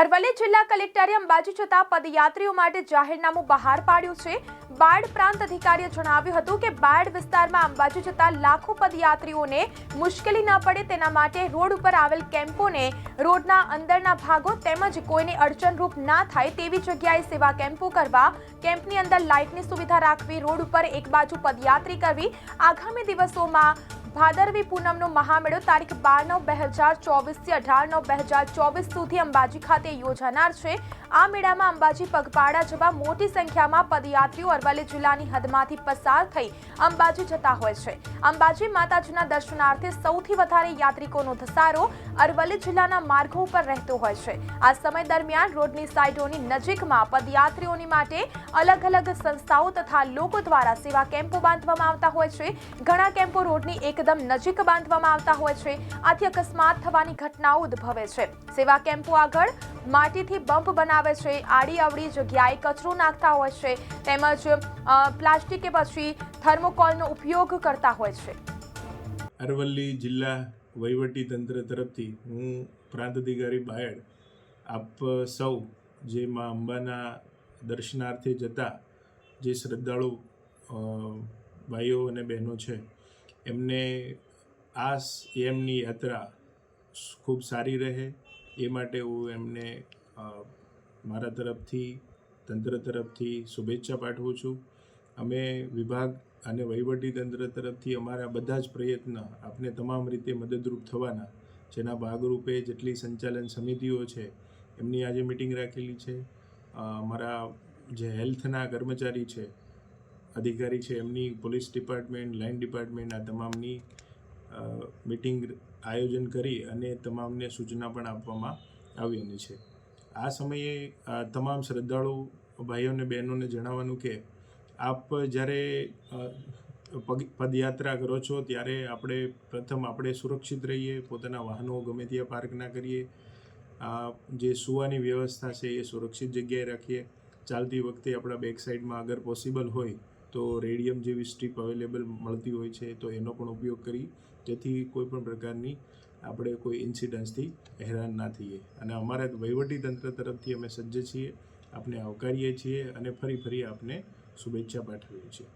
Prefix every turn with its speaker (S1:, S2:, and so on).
S1: અરવલ્લી જિલ્લા કલેક્ટરે અંબાજી જતા પદયાત્રીઓ માટે જાહેરનામું બહાર પાડ્યું છે. બાળ પ્રાંત અધિકારીએ જણાવ્યું હતું કે બાળ વિસ્તારમાં અંબાજી જતા લાખો પદયાત્રીઓને મુશ્કેલી ન પડે તેના માટે રોડ ઉપર આવેલ કેમ્પોને રોડના અંદરના ભાગો તેમજ કોઈને અડચણરૂપ ના થાય તેવી જગ્યાએ સેવા કેમ્પો કરવા, કેમ્પની અંદર લાઇટની સુવિધા રાખવી, રોડ ઉપર એક બાજુ પદયાત્રી કરવી આગામી દિવસોમાં ભાદરવી પૂનમનો મહામેળો તારીખ બાર નવ બે હજાર ચોવીસથી અઢાર નવ બે હજાર ચોવીસ સુધી અંબાજી ખાતે યોજાનાર છે. આ મેળામાં અંબાજી પગપાળા જેવા મોટી સંખ્યામાં પદયાત્રીઓ અરવલ્લી જિલ્લાની હદમાંથી પસાર થઈ અંબાજી જતા હોય છે. અંબાજી માતાજીના દર્શનાર્થે સૌથી વધારે યાત્રિકોનો ધસારો અરવલ્લી જિલ્લાના માર્ગો ઉપર રહેતો હોય છે. આ સમય દરમિયાન રોડની સાઇડોની નજીકમાં પદયાત્રીઓની માટે અલગ અલગ સંસ્થાઓ તથા લોકો દ્વારા સેવા કેમ્પો બાંધવામાં આવતા હોય છે. ઘણા કેમ્પો રોડની એકદમ નજીક બાંધવામાં આવતા હોય છે. આથી અકસ્માત થવાની ઘટનાઓ ઉદ્ભવે છે. સેવા કેમ્પો આગળ માટીથી બમ્પ બનાવે છે. આડી અવળી જગ્યાએ કચરો નાખતા હોય છે. તેમજ પ્લાસ્ટિક કે પછી થર્મોકોલનો ઉપયોગ કરતા હોય છે.
S2: અરવલ્લી જિલ્લા વહીવટી તંત્ર તરફથી હું પ્રાંત અધિકારી બાયડ આપ સૌ જે મા અંબાના દર્શનાર્થે જતા જે શ્રદ્ધાળુ ભાઈઓ અને બહેનો છે એમને આ એમની યાત્રા ખૂબ સારી રહે. એ માટે હું એમને મારા તરફથી, તંત્ર તરફથી શુભેચ્છા પાઠવું છું. અમે વિભાગ અને તંત્ર તરફથી અમારા બધા જ પ્રયત્ન આપને તમામ રીતે મદદરૂપ થવાના, જેના ભાગરૂપે જેટલી સંચાલન સમિતિઓ છે, એમની આજે મિટિંગ રાખેલી છે. અમારા જે હેલ્થના કર્મચારી છે અધિકારી છે એમની, પોલીસ ડિપાર્ટમેન્ટ, લાઇન ડિપાર્ટમેન્ટ, આ તમામની મિટિંગ આયોજન કરી અને તમામને સૂચના પણ આપવામાં આવેલી છે. આ સમયે તમામ શ્રદ્ધાળુ ભાઈઓ અને બહેનોને જણાવવાનું કે આપ જ્યારે પદયાત્રા કરો છો ત્યારે આપણે પ્રથમ આપણે સુરક્ષિત રહીએ, પોતાના વાહનો ગમે ત્યાં પાર્ક ના કરીએ જે સુવાની વ્યવસ્થા છે એ સુરક્ષિત જગ્યાએ રાખીએ. ચાલતી વખતે આપણા બેક સાઈડમાં અગર પોસિબલ હોય તો રેડિયમ જેવી સ્ટ્રીપ અવેલેબલ મળતી હોય છે, તો એનો પણ ઉપયોગ કરી જેથી કોઈ પણ પ્રકારની આપણે કોઈ ઇન્સિડન્સથી હેરાન ના થઈએ. અને અમારા વહીવટી તંત્ર તરફથી અમે સજ્જ છીએ, આપને આવકારીએ છીએ અને ફરી ફરી આપને શુભેચ્છા પાઠવીએ છીએ.